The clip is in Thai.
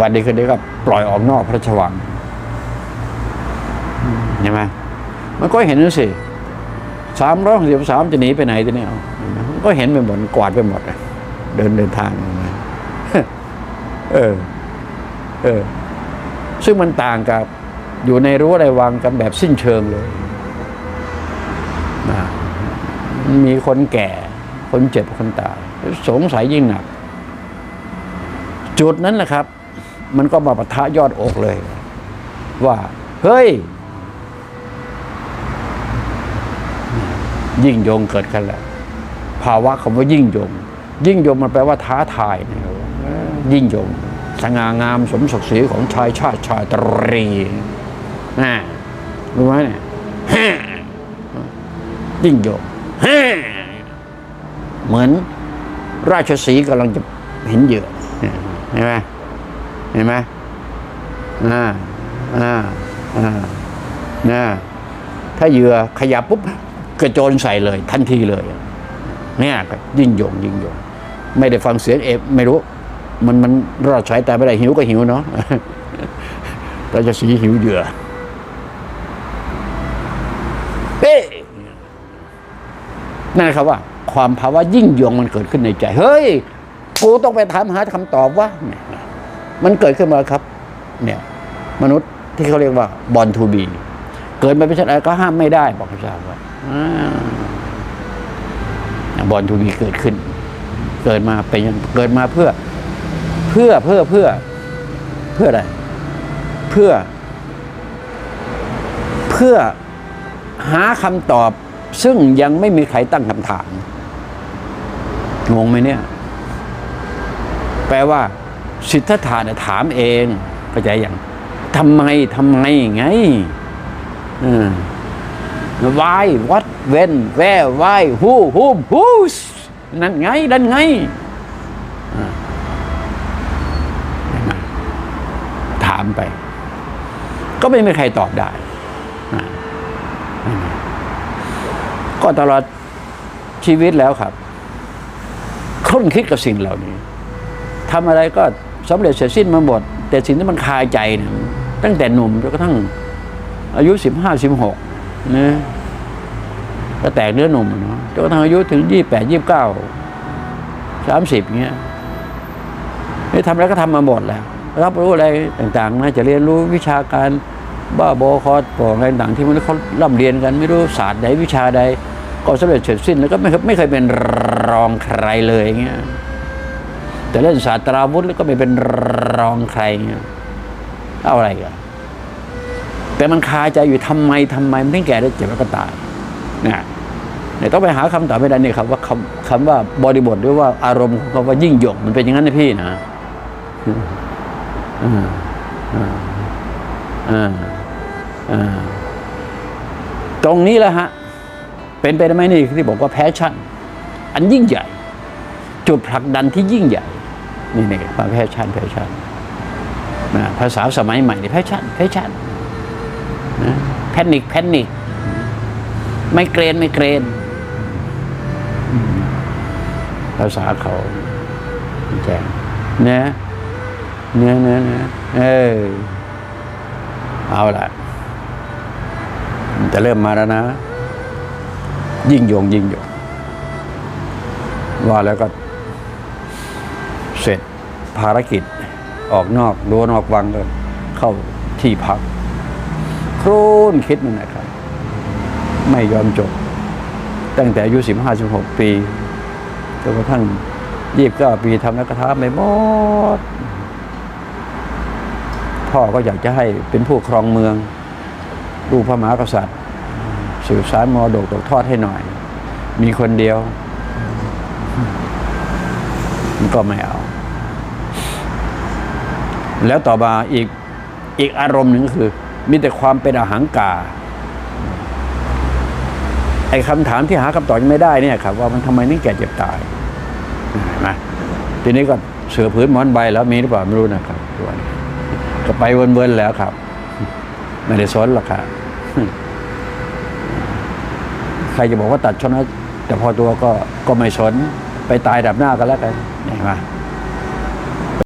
วันดีคืนดีก็ปล่อยออกนอกพระราชวังเห็นไหมมันก็เห็นนั่นสิสามร้อยสิบสามจะหนีไปไหนทีนี้เอามันก็เห็นไปหมดกวาดไปหมดอะเดินเดินทางมาเออ เออ ซึ่งมันต่างกับอยู่ในรั้วในวังกันแบบสิ้นเชิงเลยนะมีคนแก่ คนเจ็บคนตาย สงสัยยิ่งหนัก จุดนั้นแหละครับ มันก็มาปะทะยอดอกเลย ว่า เฮ้ย ยิ่งยงเกิดกันแล้วภาวะคำว่ายิ่งยง ยิ่งยงมันแปลว่าท้าทายนะครับยิ่งยงสง่างามสมศักดิ์ศรีของชายชาติชายตรีนะรู้ไหมเนี่ยยิ่งยงเหมือนราชสีกำลังจะเห็นเหยื่อเห็นไหม เห็นไหมอ่าอ่าอ่านะถ้าเหยื่อขยับปุ๊บกระโจนใส่เลย ทันทีเลย เนี่ยยิ่งยงยิ่งยง ไม่ได้ฟังเสียงเอฟไม่รู้ มันมันรอดสายตาไม่ได้หิวก็หิวเนาะราชสีหิวเหยื่อเฮ้นั่นนะครับว่า ความภาวะยิ่งยงมันเกิดขึ้นในใจ เฮ้ย กูต้องไปถามหาคำตอบว่าเนี่ย มันเกิดขึ้นมาครับ เนี่ยมนุษย์ที่เขาเรียกว่าบอลทูบีเกิดมาเป็นชาติอะไรก็ห้ามไม่ได้บอกพระเจ้าว่าบอลทูบีเกิดขึ้น เกิดมาเป็นเกิดมาเพื่อ เพื่อเพื่อเพื่อ เพื่ออะไร เพื่อ เพื่อหาคำตอบ ซึ่งยังไม่มีใครตั้งคำถามงงไหมเนี่ย แปลว่า สิทธัตถะเนี่ยถามเองเข้าใจอย่างทำไมทำไมไงอืม why what when where why who whom whose นั่นไงนั่นไงถามไป ก็ไม่มีใครตอบได้ ก็ตลอดชีวิตแล้วครับ ค้นคิดกับสิ่งเหล่านี้ทำอะไรก็ สำเร็จเสร็จสิ้นมาหมด แต่สิ่งที่มันคาใจเนี่ยตั้งแต่หนุ่มจนกระทั่ง อายุสิบห้าสิบหกนะก็แตกเนื้อหนุ่มเนาะจนกระทั่งอายุถึงยี่แปดยี่บเก้าสามสิบเงี้ยนี่ทำแล้วก็ทำมาหมดแล้ว รับรู้อะไรต่างๆนะจะเรียนรู้วิชาการบ้าบอคอร์สปองอะไรต่างๆที่มันเขาล่ำเรียนกัน ไม่รู้ศาสตร์ใดวิชาใดก็สำเร็จเสร็จสิ้นแล้วก็ไม่ไม่เคยเป็นรองใครเลยเงี้ย แต่เล่นศาสตราวุธแล้วก็ไม่เป็นรองใครเงี้ยเอาอะไรกันแต่มันคาใจอยู่ทำไมทำไมมันถึงแก่ได้เจ็บแล้วก็ตายนะเนี่ยต้องไปหาคำตอบให้ได้นี่ครับว่าคำคำว่าบริบทหรือว่าอารมณ์ของคำว่ายิ่งหยงมันเป็นอย่างนั้นนะพี่นะอ่าอ่าอ่าอ่าตรงนี้แหละฮะ เป็นไปได้ไหมนี่ที่บอกว่าแพชชั่น อันยิ่งใหญ่ จุดผลักดันที่ยิ่งใหญ่ นี่นี่มาแพชชั่นแพชชั่นนะภาษาสมัยใหม่นี่แพชชั่นแพชชั่นนะแพนิคแพนิคไม่เกรนไม่เกรน ภาษาเขาแจ้งเนื้อเนื้อเนื้อเนื้อเออเอาละจะเริ่มมาแล้วนะ ยิ่งโยงยิ่งโยงว่าแล้วก็ เสร็จภารกิจออกนอกรั้วนอกวังก็เข้าที่พัก ครูนคิดมันนะครับ ไม่ยอมจบ ตั้งแต่อายุสิบห้าสิบหกปีจนกระทั่งยิบเก้าปีทำนักกระทาไม่หมด พ่อก็อยากจะให้เป็นผู้ครองเมืองลูกพระมหากษัตริย์ สืบสารมรดกตกทอดให้หน่อย มีคนเดียว มันก็ไม่เอา แล้วต่อมาอีกอีกอารมณ์หนึ่งก็คือ มีแต่ความเป็นอาหังกาไอ้คำถามที่หาคำตอบยังไม่ได้เนี่ยครับ ว่ามันทำไมนึกแก่เจ็บตายเห็นไหมทีนี้ก็เสือพื้นหมอนใบแล้วมีหรือเปล่าไม่รู้นะครับตัวนี้ก็ไปวนๆแล้วครับ ไม่ได้สนหรอกครับใครจะบอกว่าตัดชนะแต่พอตัวก็ก็ไม่สนไปตายดับหน้ากันแล้วกันเห็นไหม